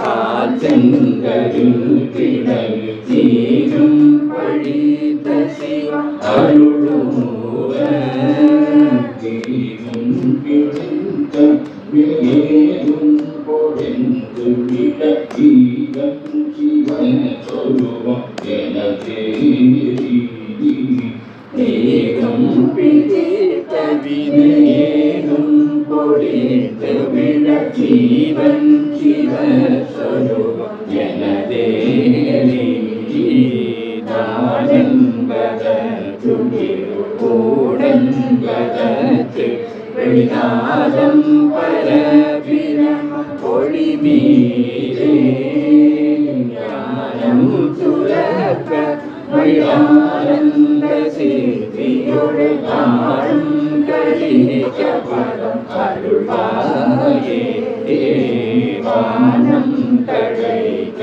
കാച്ചങ്കരു കിടങ്ങ് ചീരും വഴിത ശിവ ജനതേരി ഏകം പിടിച്ച വിനയേകം പൊടിന്തു വിട ജീവൻ ശിവ സ്വരൂപം ജനതേരി കൂടങ്കതത്ത് വെളിനാദം പരവിരമ ഒളിമീരേ ജ്ഞാനം തുറക്ക വൈരാനന്ദ സിദ്ധിയുടെ കാണും കളിക്ക പദം അരുളായേ ദേവാനം തടയ്ക്ക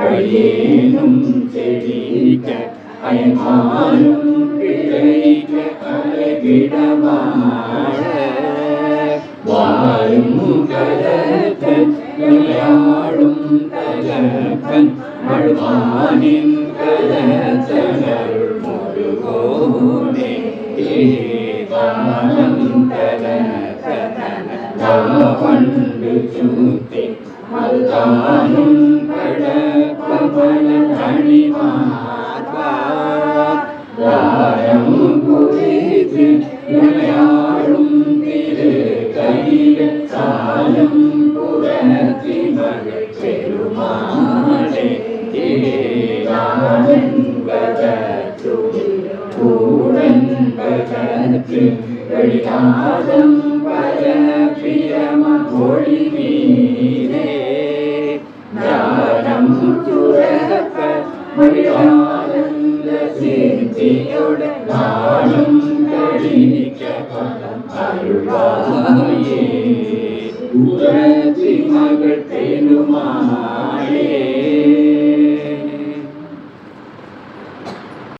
അഴിയേനും ചെടിക്ക അയമാനും പിഴയ്ക്ക അലകിടമാട വായും കലക്കൻ വിളയാടും തലക്കൻ മഴുവാനിൻ കലച്ചനരുൾ മുഴുകോനെ പണ്ട് ചൂത്തി മൽദാനും കടപ്പമല കണിമാരം കുറിച്ച് വിളയാടും തിരു കയ്യിലെ സാലം പുറത്തി മകൾ പെരുമാളെ വകത്ത് വെളിനാദം പരപിരമ ഒളിമീരേ ജ്ഞാനം തുറക്ക വഴിയാനന്ദ സിദ്ധിയുടെ നാളും കഴിക്ക അരുളായേ